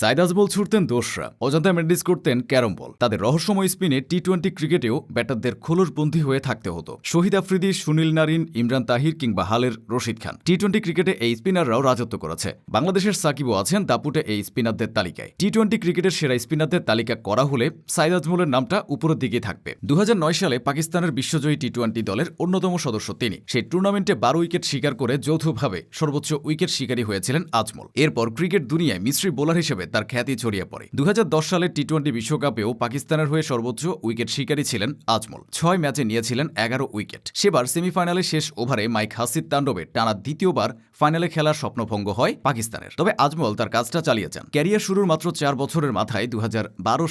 সাইদ আজমল ছুটতেন দোসরা। অজন্তা মেন্ডিস করতেন carrom ball তাদের রহস্যময় স্পিনে টি টোয়েন্টি ক্রিকেটেও ব্যাটারদের খোলসবন্দী হয়ে থাকতে হতো। শহীদ আফ্রিদি, সুনীল নারিন, ইমরান তাহির কিংবা হালের রশিদ খান। টি টোয়েন্টি ক্রিকেটে এই স্পিনাররাও রাজত্ব করেছে। বাংলাদেশের সাকিবও আছেন দাপুটে এই স্পিনারদের তালিকায়। টি টোয়েন্টি ক্রিকেটের সেরা স্পিনারদের তালিকা করা হলে সাইদ আজমলের নামটা উপরের দিকে থাকবে। দু হাজার নয় সালে পাকিস্তানের বিশ্বজয়ী টি টোয়েন্টি দলের অন্যতম সদস্য তিনি। সেই টুর্নামেন্টে বারো উইকেট শিকার করে যৌথভাবে সর্বোচ্চ উইকেট শিকারী হয়েছিলেন আজমল। এরপর ক্রিকেট দুনিয়ায় মিশ্রী বোলার হিসেবে তার খ্যাতি ছড়িয়ে পড়ে। দু হাজার দশ সালের টি টোয়েন্টি বিশ্বকাপেও পাকিস্তানের হয়ে সর্বোচ্চ উইকেট শিকারী ছিলেন আজমল। ছয় ম্যাচে নিয়েছিলেন এগারো উইকেট। সেবার সেমিফাইনালে শেষ ওভারে মাইক হাসির তাণ্ডবে টানা দ্বিতীয়বার ফাইনালে খেলার স্বপ্নভঙ্গ হয় পাকিস্তানের। তবে আজমল তার কাজটা চালিয়ে যান। ক্যারিয়ার শুরুর মাত্র চার বছরের মাথায় দু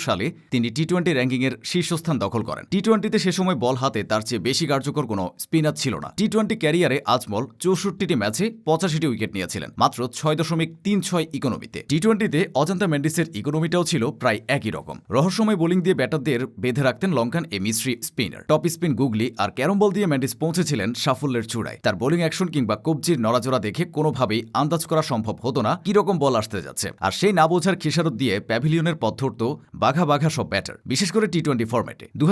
সালে তিনি টি টোয়েন্টি র্যাঙ্কিংয়ের শীর্ষস্থান দখল করেন। টি টোয়েন্টিতে সে সময় বল হাতে তার চেয়ে বেশি কার্যকর কোনো স্পিনার ছিল না। টি টোয়েন্টি ক্যারিয়ারে আজমল চৌষট্টিটি ম্যাচে পঁচাশিটি উইকেট নিয়েছিলেন, মাত্র ছয় দশমিক তিন ছয় ইকোনমিতে। টি টোয়েন্টিতে অজান্তা মেন্ডিসের ইকোনমিটাও ছিল প্রায় একই রকম। রহস্যময় বোলিং দিয়ে ব্যাটারদের বেঁধে রাখতেন লঙ্কান এ mystery spinner. Top spin googly আর ক্যারম বল দিয়ে মেন্ডিস পৌঁছেছিলেন সাফল্যের চূড়ায়। তার বোলিং অ্যাকশন কিংবা কবজির নড়াচড়া দেখে কোনোভাবেই আন্দাজ করা সম্ভব হতো না কীরকম বল আসতে যাচ্ছে। আর সেই না বোঝার খেসারত দিয়ে প্যাভিলিয়নের পথ ধরত বাঘা বাঘা সব ব্যাটার, বিশেষ করে টি টোয়েন্টি ফরম্যাটে। দু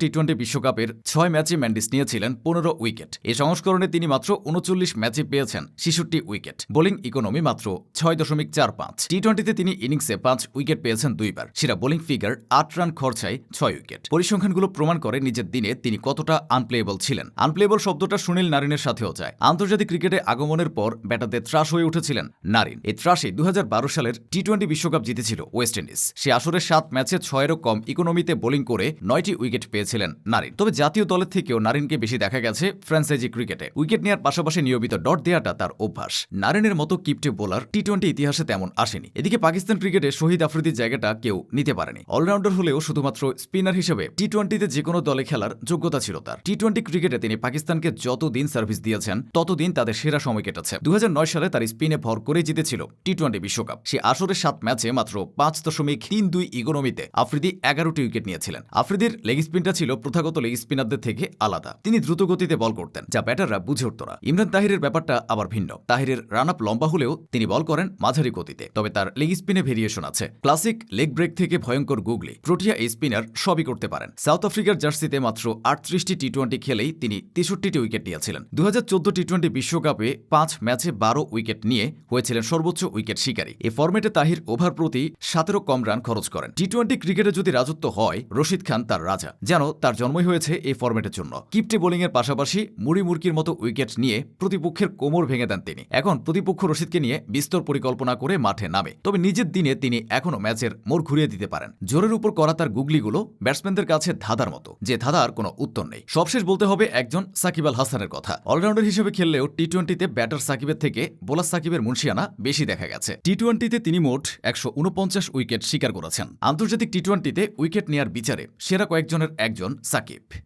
টি টোয়েন্টি বিশ্বকাপের ছয় ম্যাচে ম্যান্ডিস নিয়েছিলেন পনেরো উইকেট। এ সংস্করণে তিনি মাত্র উনচল্লিশ ম্যাচে পেয়েছেন, ছেষট্টি উইকেট। বোলিং ইকোনমি মাত্র ছয় দশমিক চার পাঁচ। টি টোয়েন্টিতে তিনি ইনিংসে পাঁচ উইকেট পেয়েছেন দুইবার। সেরা বোলিং ফিগার আট রান খরচায় ছয় উইকেট। পরিসংখ্যানগুলো প্রমাণ করে নিজের দিনে তিনি কতটা আনপ্লেয়েবল ছিলেন। আনপ্লেয়েবল শব্দটা সুনীল নারিনের সাথেও যায়। আন্তর্জাতিক ক্রিকেটে আগমনের পর ব্যাটারদের ত্রাস হয়ে উঠেছিলেন নারিন। এই ত্রাসে দু সালের টি টোয়েন্টি বিশ্বকাপ জিতেছিল ওয়েস্ট ইন্ডিজ। সে আসরে সাত ম্যাচে ছয়েরও কম ইকোনমিতে বোলিং করে নয়টি উইকেট পেয়েছিলেন নারিন। তবে জাতীয় দলের থেকেও নারিনকে বেশি দেখা গেছে ফ্র্যাঞ্চাইজি ক্রিকেটে। উইকেট নেওয়ার পাশাপাশি নিয়মিত ডট দেওয়াটা তার অভ্যাস। নারিনের মতো কিপটে বোলার টি টোয়েন্টি ইতিহাসে তেমন আসেনি। এদিকে পাকিস্তান ক্রিকেটে শহীদ আফ্রিদির জায়গাটা কেউ নিতে পারেনি। অলরাউন্ডার হলেও শুধুমাত্র স্পিনার হিসেবে টি টোয়েন্টিতে যে কোনো দলে খেলার যোগ্যতা ছিল তার। টি টোয়েন্টি ক্রিকেটে তিনি পাকিস্তানকে যতদিন সার্ভিস দিয়েছেন, ততদিন তাদের সেরা সময় কেটেছে। দুই হাজার নয় সালে তার স্পিনে ভর করে জিতেছিল টি টোয়েন্টি বিশ্বকাপ। সে আসরের সাত ম্যাচে মাত্র পাঁচ দশমিক তিন দুই ইকোনমিতে আফ্রিদি এগারোটি উইকেট নিয়েছিলেন। আফ্রিদির লেগ স্পিনটা ছিল প্রথাগত লেগ স্পিনারদের থেকে আলাদা। তিনি দ্রুত গতিতে বল করতেন, যা ব্যাটাররা বুঝে উঠত না। ইমরান তাহিরের ব্যাপারটা আবার ভিন্ন। তাহিরের রান আপ লম্বা হলেও তিনি বল করেন মাঝারি গতিতে। তবে তার লেগ স্পিনে ভেরিয়েশন আছে। ক্লাসিক লেগ ব্রেক থেকে ভয়ঙ্কর গুগলি। প্রোটিয়া এই স্পিনার সবই করতে পারেন। সাউথ আফ্রিকার জার্সিতে মাত্র আটত্রিশটি টি টোয়েন্টি খেলেই তিনি তেষট্টিটি উইকেট নিয়েছিলেন। দু হাজার চোদ্দ টি টোয়েন্টি বিশ্বকাপে পাঁচ ম্যাচে বারো উইকেট নিয়ে হয়েছিলেন সর্বোচ্চ উইকেট শিকারী। এ ফরম্যাটে তাহির ওভার প্রতি সতেরো কম রান খরচ করেন। টি টোয়েন্টি ক্রিকেটে যদি রাজত্ব হয়, রশিদ খান তার রাজা, যেন তার জন্মই হয়েছে এই ফরম্যাটের জন্য। কিপটে বোলিংয়ের পাশাপাশি মুড়ি মুরকির মতো উইকেট নিয়ে প্রতিপক্ষের কোমর ভেঙে দেন তিনি। এখন প্রতিপক্ষ রশিদকে নিয়ে বিস্তর পরিকল্পনা করে মাঠে নামে। তবে নিজের দিনে তিনি এখনও ম্যাচের মোড় ঘুরিয়ে দিতে পারেন। জোরের উপর করা তার গুগলিগুলো ব্যাটসম্যানদের কাছে ধাঁধার মতো, যে ধাঁধার কোনো উত্তর নেই। সবশেষ বলতে হবে একজন সাকিব আল হাসানের কথা। অলরাউন্ডার হিসেবে খেললেও টি টোয়েন্টিতে ব্যাটার সাকিবের থেকে বোলার সাকিবের মুন্সিয়ানা বেশি দেখা গেছে। টি টোয়েন্টিতে তিনি মোট একশো উনপঞ্চাশ উইকেট শিকার করেছেন। আন্তর্জাতিক টি টোয়েন্টিতে উইকেট নেয়ার বিচারে সেরা কয়েকজনের একজন সাকিব।